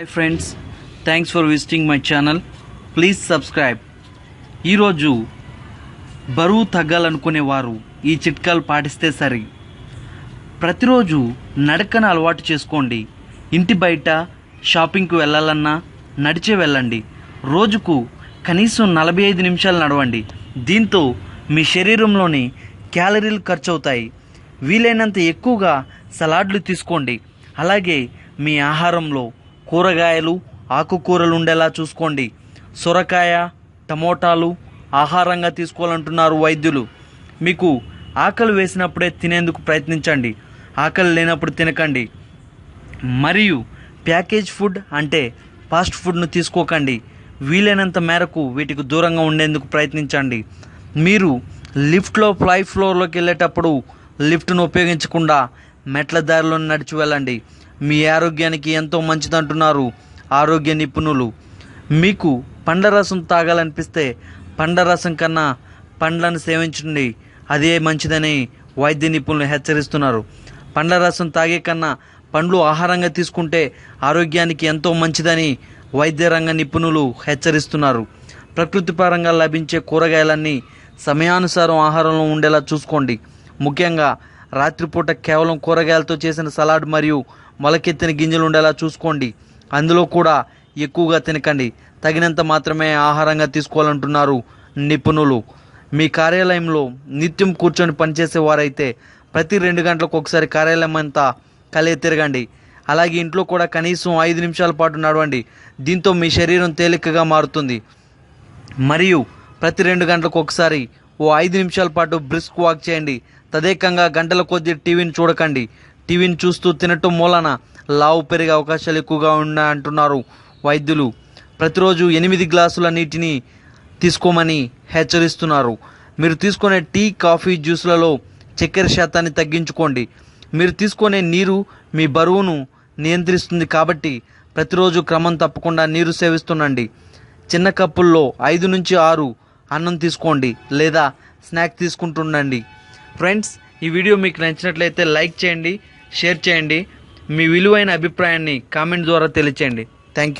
Hi friends thanks for visiting my channel please subscribe ఈరోజు బరువు తగ్గాలనుకునే వారు ఈ చిట్కాలు పాటిస్తే సరి. ప్రతిరోజు నడకను అలవాటు చేసుకోండి. ఇంటి బయట షాపింగ్కి వెళ్ళాలన్నా నడిచే వెళ్ళండి. రోజుకు కనీసం నలభై ఐదు నిమిషాలు నడవండి. దీంతో మీ శరీరంలోని క్యాలరీలు ఖర్చు అవుతాయి వీలైనంత ఎక్కువగా సలాడ్లు తీసుకోండి. అలాగే మీ ఆహారంలో కూరగాయలు ఆకుకూరలు ఉండేలా చూసుకోండి. సొరకాయ టమోటాలు ఆహారంగా తీసుకోవాలంటున్నారు వైద్యులు. మీకు ఆకలి వేసినప్పుడే తినేందుకు ప్రయత్నించండి. ఆకలి లేనప్పుడు తినకండి. మరియు ప్యాకేజ్ ఫుడ్ అంటే ఫాస్ట్ ఫుడ్ను తీసుకోకండి. వీలైనంత మేరకు వీటికి దూరంగా ఉండేందుకు ప్రయత్నించండి. మీరు లిఫ్ట్లో ఫ్లై ఫ్లోర్లోకి వెళ్ళేటప్పుడు లిఫ్ట్ను ఉపయోగించకుండా మెట్ల దారిలో నడిచి వెళ్ళండి. మీ ఆరోగ్యానికి ఎంతో మంచిదంటున్నారు. ఆరోగ్య నిపుణులు. మీకు పండ్ల రసం తాగాలనిపిస్తే పండ్ల రసం కన్నా పండ్లను సేవించండి. అదే మంచిదని వైద్య నిపుణులు హెచ్చరిస్తున్నారు. పండ్ల రసం తాగే కన్నా పండ్లు ఆహారంగా తీసుకుంటే ఆరోగ్యానికి ఎంతో మంచిదని వైద్య రంగ నిపుణులు హెచ్చరిస్తున్నారు. ప్రకృతి పరంగా లభించే కూరగాయలన్నీ సమయానుసారం ఆహారంలో ఉండేలా చూసుకోండి. ముఖ్యంగా రాత్రిపూట కేవలం కూరగాయలతో చేసిన సలాడ్ మరియు మొలకెత్తిన గింజలు ఉండేలా చూసుకోండి. అందులో కూడా ఎక్కువగా తినకండి. తగినంత మాత్రమే ఆహారంగా తీసుకోవాలంటున్నారు నిపుణులు. మీ కార్యాలయంలో నిత్యం కూర్చొని పనిచేసే వారైతే ప్రతి రెండు గంటలకు ఒకసారి కార్యాలయం అంతా కలిగి తిరగండి. అలాగే ఇంట్లో కూడా కనీసం ఐదు నిమిషాల పాటు నడవండి. దీంతో మీ శరీరం తేలికగా మారుతుంది. మరియు ప్రతి రెండు గంటలకు ఒకసారి ఓ ఐదు నిమిషాల పాటు బ్రిస్క్ వాక్ చేయండి. తదేకంగా గంటల కొద్దీ టీవీని చూడకండి. టీవీని చూస్తూ తినటం మూలన లావు పెరిగే అవకాశాలు ఎక్కువగా ఉన్నాయి అంటున్నారు వైద్యులు. ప్రతిరోజు ఎనిమిది గ్లాసుల నీటిని తీసుకోమని హెచ్చరిస్తున్నారు. మీరు తీసుకునే టీ కాఫీ జ్యూస్లలో చక్కెర శాతాన్ని తగ్గించుకోండి. మీరు తీసుకునే నీరు మీ బరువును నియంత్రిస్తుంది కాబట్టి ప్రతిరోజు క్రమం తప్పకుండా నీరు సేవిస్తుండండి. చిన్న కప్పుల్లో ఐదు నుంచి ఆరు అన్నం తీసుకోండి లేదా స్నాక్ తీసుకుంటుండండి. ఫ్రెండ్స్ ఈ వీడియో మీకు నచ్చినట్లయితే లైక్ చేయండి షేర్ చేయండి. మీ విలువైన అభిప్రాయాన్ని కామెంట్ ద్వారా తెలియచేయండి. Thank you